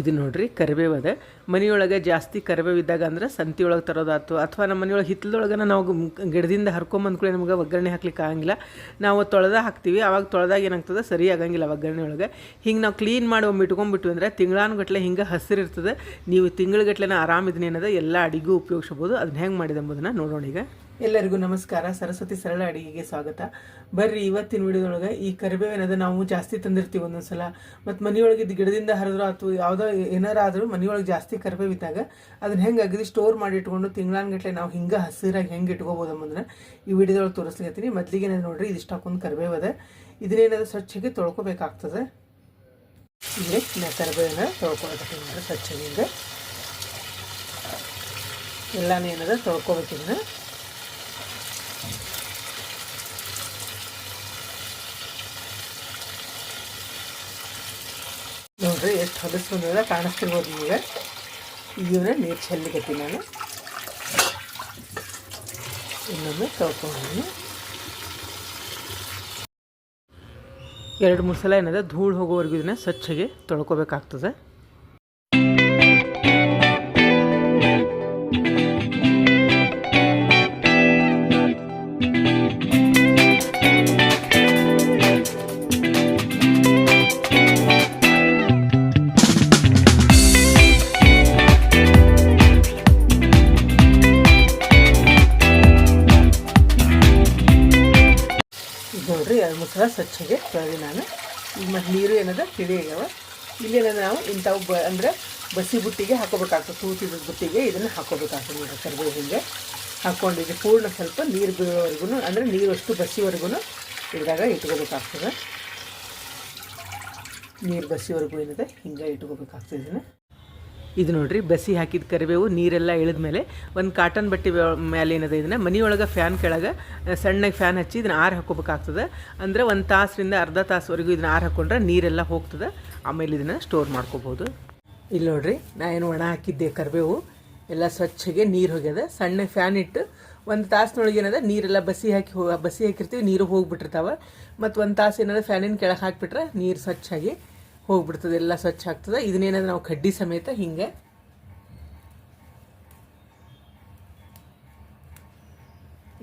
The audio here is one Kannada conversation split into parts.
ಇದು ನೋಡ್ರಿ ಕರಿಬೇವು ಅದ ಮನೆಯೊಳಗೆ ಜಾಸ್ತಿ ಕರಿಬೇವು ಇದ್ದಾಗ ಅಂದ್ರೆ ಸಂತಿಯೊಳಗೆ ತರೋದಾಯ್ತು. ಅಥವಾ ನಮ್ಮ ಮನೆಯೊಳಗೆ ಹಿತ್ತಲೊಳಗೆ ನಾವು ಗಿಡದಿಂದ ಹರ್ಕೊಂಬಂದ್ಕೊಳ್ಳಿ ನಮ್ಗೆ ಒಗ್ಗರಣೆ ಹಾಕ್ಲಿಕ್ಕೆ ಆಗಂಗಿಲ್ಲ. ನಾವು ತೊಳೆದ ಹಾಕ್ತೀವಿ. ಅವಾಗ ತೊಳೆದಾಗ ಏನಾಗ್ತದೆ? ಸರಿ ಆಗಂಗಿಲ್ಲ ಒಗ್ಗರಣೆ ಒಳಗೆ. ಹಿಂಗೆ ನಾವು ಕ್ಲೀನ್ ಮಾಡಿ ಒಮ್ಮೆ ಇಟ್ಕೊಂಡ್ಬಿಟ್ವಿ ಅಂದ್ರೆ ತಿಂಗಳಾನುಗಟ್ಲೆ ಹಿಂಗೆ ಹಸಿರು ನೀವು ತಿಂಗಳಗಟ್ಲೆನ ಆರಾಮ ಇದನ್ನ ಏನದ ಎಲ್ಲ ಅಡಿಗೂ ಉಪಯೋಗಿಸ್ಬೋದು. ಅದನ್ನ ಹೆಂಗೆ ಮಾಡಿದೆ ಎಂಬುದನ್ನು ನೋಡೋಣ ಈಗ. ಎಲ್ಲರಿಗೂ ನಮಸ್ಕಾರ. ಸರಸ್ವತಿ ಸರಳ ಅಡಿಗೆಗೆ ಸ್ವಾಗತ. ಬರ್ರಿ, ಇವತ್ತಿನ ವಿಡಿಯೋದೊಳಗೆ ಈ ಕರಿಬೇವಿನದ ನಾವು ಜಾಸ್ತಿ ತಂದಿರ್ತೀವಿ ಒಂದೊಂದ್ಸಲ. ಮತ್ತು ಮನೆಯೊಳಗೆ ಇದು ಗಿಡದಿಂದ ಹರಿದ್ರು ಅಥವಾ ಯಾವುದೋ ಏನಾರ ಆದರೂ ಮನೆಯೊಳಗೆ ಜಾಸ್ತಿ ಕರಿಬೇವು ಇದ್ದಾಗ ಅದನ್ನ ಹೆಂಗೆ ಅಗದಿ ಸ್ಟೋರ್ ಮಾಡಿ ಇಟ್ಕೊಂಡು ತಿಂಗಳಾನ್ಗಟ್ಲೆ ನಾವು ಹಿಂಗೆ ಹಸಿರಾಗಿ ಹೆಂಗೆ ಇಟ್ಕೋಬೋದು ಅಂಬುದನ್ನ ಈ ವಿಡಿಯೋದೊಳಗೆ ತೋರಿಸ್ಲಿಕತ್ತೀನಿ. ಮೊದಲಿಗೆ ನೋಡ್ರಿ ಇದಿಷ್ಟು ಹಾಕೊಂಡು ಕರಿಬೇವು ಅದ. ಇದನ್ನೇನದ ಸ್ವಚ್ಛಗೆ ತೊಳ್ಕೊಬೇಕಾಗ್ತದೆ? ಇಲ್ಲಿ ನಾ ಕರಿಬೇವಿನ ತೊಳ್ಕೊಳಕತ್ತೀನಿ ನೋಡ್ರಿ ಸ್ವಚ್ಛಗೆ ಹಿಂಗೆ. ಎಲ್ಲಾನು ಏನದ ತೊಳ್ಕೊಬೇಕು ಇದನ್ನ ನೋಡ್ರಿ, ಎಷ್ಟು ಹೊಲಸು ಬಂದದ ಕಾಣಿಸ್ತಿರ್ಬೋದು ನಿಮಗೆ ಇದನ್ನ ನೀರು ಚೆಲ್ಲಿಗತ್ತೀನಿ ನಾನು. ಇನ್ನೊಮ್ಮೆ ತೊಳ್ಕೊಂಡು ಎರಡು ಮೂರು ಸಲ ಏನಿದೆ, ಧೂಳು ಹೋಗೋವರೆಗೂ ಇದನ್ನ ಸ್ವಚ್ಛಗೆ ತೊಳ್ಕೊಬೇಕಾಗ್ತದೆ. ಮೂರು ಸಲ ಸ್ವಚ್ಛಗೆ ತೊಳೆದು ನಾನು. ಈಗ ಮತ್ತು ನೀರು ಏನದ? ತಿಳಿ ಆಗ್ಯಾವ. ಇಲ್ಲಿ ಏನದ ನಾವು ಇಂಥವು ಬ ಅಂದರೆ ಬಸಿ ಬುಟ್ಟಿಗೆ ಹಾಕೋಬೇಕಾಗ್ತದೆ. ತೂತಿದ ಬುಟ್ಟಿಗೆ ಇದನ್ನು ಹಾಕೋಬೇಕಾಗ್ತದೆ. ನೋಡಿ ಕರ್ಬೇವು ಹಿಂಗೆ ಹಾಕ್ಕೊಂಡಿದ್ದು ಪೂರ್ಣ ಸ್ವಲ್ಪ ನೀರು ಬೀಳೋವರೆಗೂ ಅಂದರೆ ನೀರು ಅಷ್ಟು ಬಸಿವರೆಗೂ ಇದ್ರಾಗ ಇಟ್ಕೋಬೇಕಾಗ್ತದೆ. ನೀರು ಬಸಿವರೆಗೂ ಏನಿದೆ? ಹಿಂಗೆ ಇಟ್ಕೋಬೇಕಾಗ್ತದೆ ಇದನ್ನು. ಇದು ನೋಡ್ರಿ, ಬಸಿ ಹಾಕಿದ ಕರಿಬೇವು, ನೀರೆಲ್ಲ ಇಳಿದ ಮೇಲೆ ಒಂದು ಕಾಟನ್ ಬಟ್ಟೆ ಮೇಲೆ ಏನದ ಇದನ್ನ, ಮನೆಯೊಳಗೆ ಫ್ಯಾನ್ ಕೆಳಗೆ ಸಣ್ಣಗೆ ಫ್ಯಾನ್ ಹಚ್ಚಿ ಇದನ್ನ ಆರು ಹಾಕೋಬೇಕಾಗ್ತದೆ ಅಂದರೆ ಒಂದು ತಾಸರಿಂದ ಅರ್ಧ ತಾಸುವರೆಗೂ ಇದನ್ನ ಆರು ಹಾಕೊಂಡ್ರೆ ನೀರೆಲ್ಲ ಹೋಗ್ತದೆ. ಆಮೇಲೆ ಇದನ್ನು ಸ್ಟೋರ್ ಮಾಡ್ಕೋಬೋದು. ಇಲ್ಲಿ ನೋಡ್ರಿ, ನಾ ಏನು ಒಣ ಹಾಕಿದ್ದೆ ಕರಿಬೇವು. ಎಲ್ಲ ಸ್ವಚ್ಛಗೆ ನೀರು ಹೋಗ್ಯದ. ಸಣ್ಣ ಫ್ಯಾನ್ ಇಟ್ಟು ಒಂದು ತಾಸಿನೊಳಗೆ ಏನದ, ನೀರೆಲ್ಲ ಬಸಿ ಹಾಕಿ ಹೋ ಬಸಿ ಹಾಕಿರ್ತೀವಿ, ನೀರು ಹೋಗ್ಬಿಟ್ಟಿರ್ತಾವೆ. ಮತ್ತು ಒಂದು ತಾಸು ಏನದ ಫ್ಯಾನಿನ ಕೆಳಗೆ ಹಾಕಿಬಿಟ್ರೆ ನೀರು ಸ್ವಚ್ಛಾಗಿ ಹೋಗ್ಬಿಡ್ತದೆ, ಎಲ್ಲ ಸ್ವಚ್ಛ ಆಗ್ತದೆ. ಇದನ್ನೇನಾದ್ರೆ ನಾವು ಕಡ್ಡಿ ಸಮೇತ ಹಿಂಗೆ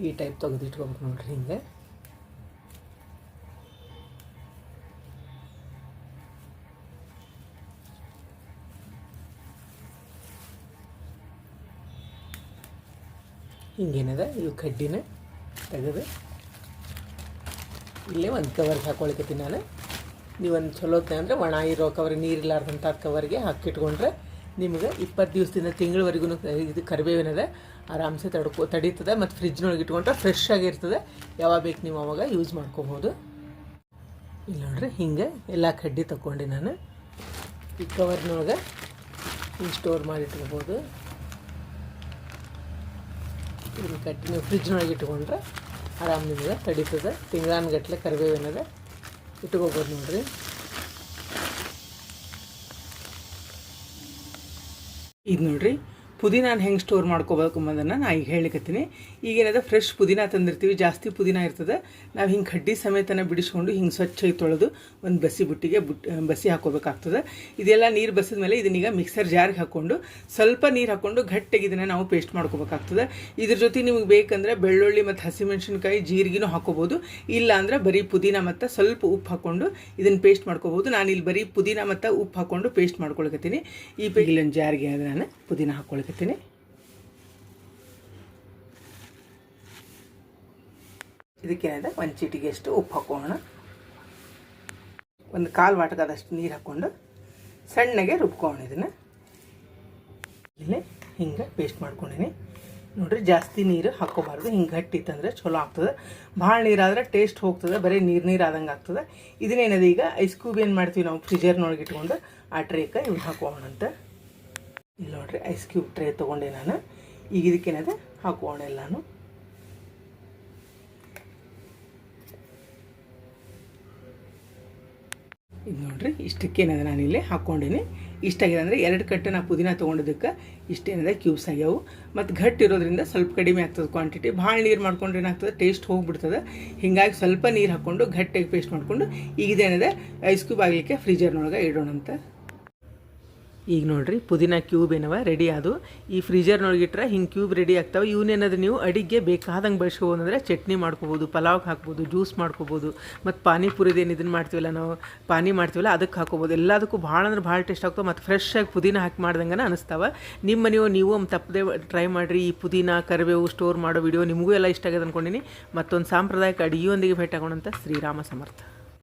ಈ ಟೈಪ್ ತೆಗೆದು ಇಟ್ಕೊಬೇಕು ನೋಡ್ರಿ ಹಿಂಗೆ. ಹಿಂಗೇನದ, ಇವು ಕಡ್ಡಿನ ತೆಗೆದು ಇಲ್ಲೇ ಒಂದು ಕವರ್ ಹಾಕೊಳಕತ್ತೀನಿ ನಾನು. ನೀವು ಒಂದು ಚಲೋತ್ನೆ ಅಂದರೆ ಒಣ ಇರೋ ಕವರ್ ನೀರಿಲ್ಲಾರ್ದಂಥ ಕವರ್ಗೆ ಹಾಕಿಟ್ಕೊಂಡ್ರೆ ನಿಮಗೆ ಇಪ್ಪತ್ತು ದಿವಸದಿಂದ ತಿಂಗಳವರೆಗೂ ಇದು ಕರಿಬೇವಿನದೆ ಆರಾಮ್ಸೆ ತಡ್ಕೊ, ತಡೀತದೆ ಮತ್ತು ಫ್ರಿಜ್ನೊಳಗೆ ಇಟ್ಕೊಂಡ್ರೆ ಫ್ರೆಶ್ ಆಗಿರ್ತದೆ ಯಾವಾಗ ಬೇಕು ನೀವು ಅವಾಗ ಯೂಸ್ ಮಾಡ್ಕೋಬೋದು. ಇಲ್ಲ ನೋಡ್ರಿ ಹಿಂಗೆ ಎಲ್ಲ ಕಡ್ಡಿ ತಗೊಂಡು ನಾನು. ಈ ಕವರ್ನೊಳಗೆ ಹಿಂಗೆ ಸ್ಟೋರ್ ಮಾಡಿ ಇಟ್ಕೋಬೋದು ಇದು ಕಟ್ಟಿ ನೀವು ಫ್ರಿಜ್ನೊಳಗೆ ಇಟ್ಕೊಂಡ್ರೆ ಆರಾಮ್ ನಿಮಗೆ ತಡೀತದೆ. ತಿಂಗಳಾನ್ಗಟ್ಲೆ ಕರಿಬೇವೇನದ. ಇಟ್ಕೋಬೋದು ನೋಡ್ರಿ. ಇದು ನೋಡ್ರಿ ಪುದೀನಾನ ಹೆಂಗೆ ಸ್ಟೋರ್ ಮಾಡ್ಕೋಬೇಕು ಅನ್ನೋದನ್ನು ನಾ ಈಗ ಹೇಳಿಕತ್ತೀನಿ. ಈಗೇನದ ಫ್ರೆಶ್ ಪುದೀನ ತಂದಿರ್ತೀವಿ, ಜಾಸ್ತಿ ಪುದೀನ ಇರ್ತದೆ. ನಾವು ಹಿಂಗೆ ಕಡ್ಡಿ ಸಮೇತನ ಬಿಡಿಸ್ಕೊಂಡು ಹಿಂಗೆ ಸ್ವಚ್ಛಾಗಿ ತೊಳೆದು ಒಂದು ಬಸಿ ಬುಟ್ಟಿಗೆ ಬುಟ್ ಬಸಿ ಹಾಕೋಬೇಕಾಗ್ತದೆ. ಇದೆಲ್ಲ ನೀರು ಬಸಿದ ಮೇಲೆ ಇದನ್ನೀಗ ಮಿಕ್ಸರ್ ಜಾರ್ಗೆ ಹಾಕ್ಕೊಂಡು ಸ್ವಲ್ಪ ನೀರು ಹಾಕ್ಕೊಂಡು ಗಟ್ಟಿಗೆ ಇದನ್ನು ನಾವು ಪೇಸ್ಟ್ ಮಾಡ್ಕೋಬೇಕಾಗ್ತದೆ. ಇದ್ರ ಜೊತೆ ನಿಮಗೆ ಬೇಕಂದರೆ ಬೆಳ್ಳುಳ್ಳಿ ಮತ್ತು ಹಸಿಮೆಣಸಿನ್ಕಾಯಿ ಜೀರಿಗೆನೂ ಹಾಕೋಬೋದು. ಇಲ್ಲ ಅಂದರೆ ಬರೀ ಪುದೀನ ಮತ್ತು ಸ್ವಲ್ಪ ಉಪ್ಪು ಹಾಕ್ಕೊಂಡು ಇದನ್ನು ಪೇಸ್ಟ್ ಮಾಡ್ಕೋಬೋದು. ನಾನು ಇಲ್ಲಿ ಬರೀ ಪುದೀನ ಮತ್ತು ಉಪ್ಪು ಹಾಕ್ಕೊಂಡು ಪೇಸ್ಟ್ ಮಾಡ್ಕೊಳಕತ್ತೀನಿ. ಈ ಪೇಗಿಲೊಂದು ಜಾರಿಗೆ ಆದರೆ ನಾನು ಪುದೀನ ಹಾಕ್ಕೊಳಕತ್ತೀನಿ ಇದಕ್ಕೇನಿದೆ? ಒಂದು ಚೀಟಿಗೆಷ್ಟು ಉಪ್ಪು ಹಾಕೋಣ. ಒಂದು ಕಾಲು ವಾಟಕದಷ್ಟು ನೀರು ಹಾಕ್ಕೊಂಡು ಸಣ್ಣಗೆ ರುಬ್ಕೋಣ ಇದನ್ನು. ಇಲ್ಲಿ ಹಿಂಗೆ ಪೇಸ್ಟ್ ಮಾಡ್ಕೊಂಡಿನಿ. ನೋಡ್ರಿ, ಜಾಸ್ತಿ ನೀರು ಹಾಕ್ಕೋಬಾರ್ದು ಹಿಂಗೆ ಗಟ್ಟಿತ್ತಂದ್ರೆ ಚಲೋ ಆಗ್ತದೆ. ಭಾಳ ನೀರಾದ್ರೆ ಟೇಸ್ಟ್ ಹೋಗ್ತದೆ. ಬರೀ ನೀರು ನೀರು ಆದಂಗೆ ಆಗ್ತದೆ. ಇದನ್ನೇನದು ಈಗ ಐಸ್ ಕ್ಯೂಬ್ ಏನು ಮಾಡ್ತೀವಿ ನಾವು? ಫ್ರಿಜರ್ನೊಳಗೆ ಇಟ್ಕೊಂಡು ಆ ಟ್ರೇಕ ಇವ್ನು ಹಾಕೋಣಂತೆ. ಇಲ್ಲಿ ನೋಡ್ರಿ ಐಸ್ ಕ್ಯೂಬ್ ಟ್ರೇ ತೊಗೊಂಡೆ ನಾನು. ಈಗ ಇದಕ್ಕೇನದೆ ಹಾಕೋಣ ಎಲ್ಲಾನು. ಇದು ನೋಡ್ರಿ ಇಷ್ಟಕ್ಕೇನದ ನಾನು ಇಲ್ಲಿ ಹಾಕ್ಕೊಂಡೀನಿ. ಇಷ್ಟ ಆಗಿದೆ ಅಂದರೆ ಎರಡು ಕಟ್ಟು ನಾ ಪುದೀನ ತೊಗೊಂಡಿದ್ದಕ್ಕೆ ಇಷ್ಟೇನಿದೆ ಕ್ಯೂಬ್ಸ್ ಆಗ್ಯಾವು. ಮತ್ತು ಘಟ್ಟ ಇರೋದ್ರಿಂದ ಸ್ವಲ್ಪ ಕಡಿಮೆ ಆಗ್ತದೆ ಕ್ವಾಂಟಿಟಿ ಭಾಳ ನೀರು ಮಾಡ್ಕೊಂಡ್ರೆ ಏನಾಗ್ತದೆ ಟೇಸ್ಟ್ ಹೋಗ್ಬಿಡ್ತದೆ. ಹೀಗಾಗಿ ಸ್ವಲ್ಪ ನೀರು ಹಾಕ್ಕೊಂಡು ಗಟ್ಟಿಯಾಗಿ ಪೇಸ್ಟ್ ಮಾಡಿಕೊಂಡು ಈಗಿದೇನದ ಐಸ್ ಕ್ಯೂಬ್ ಆಗಲಿಕ್ಕೆ ಫ್ರೀಜರ್ನೊಳಗೆ ಇಡೋಣ ಅಂತ ಈಗ ನೋಡ್ರಿ, ಪುದೀನ ಕ್ಯೂಬ್ ಏನವ ರೆಡಿ ಅದು. ಈ ಫ್ರೀಜರ್ನೊಳಗಿಟ್ರೆ ಹಿಂಗೆ ಕ್ಯೂಬ್ ರೆಡಿ ಆಗ್ತಾವೆ. ಇವನ್ನೇನಾದ್ರು ನೀವು ಅಡಿಗೆ ಬೇಕಾದಂಗೆ ಬಳಸ್ಕೋಬೋದು ಅಂದರೆ ಚಟ್ನಿ ಮಾಡ್ಕೋಬೋದು, ಪಲಾವ್ಗೆ ಹಾಕ್ಬೋದು ಜ್ಯೂಸ್ ಮಾಡ್ಕೋಬೋದು, ಮತ್ತು ಪಾನಿಪುರಿದು ಏನು ಇದನ್ನು ಮಾಡ್ತೀವಲ್ಲ ನಾವು, ಪಾನಿ ಮಾಡ್ತೀವಲ್ಲ ಅದಕ್ಕೆ ಹಾಕೋಬೋದು ಎಲ್ಲದಕ್ಕೂ ಭಾಳ ಅಂದ್ರೆ ಭಾಳ ಟೇಸ್ಟ್ ಆಗ್ತವೆ ಮತ್ತು ಫ್ರೆಶ್ ಆಗಿ ಪುದೀನ ಹಾಕಿ ಮಾಡ್ದಂಗೆ ಅನಿಸ್ತಾವೆ. ನಿಮ್ಮ ನೀವು ನೀವು ತಪ್ಪದೆ ಟ್ರೈ ಮಾಡಿರಿ, ಈ ಪುದೀನ ಕರಿಬೇವು ಸ್ಟೋರ್ ಮಾಡೋ ವಿಡಿಯೋ ನಿಮಗೂ ಎಲ್ಲ ಇಷ್ಟ ಆಗಿದೆ ಅಂದ್ಕೊಂಡಿನಿ ಮತ್ತೊಂದು ಸಾಂಪ್ರದಾಯಿಕ ಅಡುಗೆಯೊಂದಿಗೆ ಭೇಟಿ ಆಗೋಣಂತ ಶ್ರೀರಾಮ ಸಮರ್ಥ.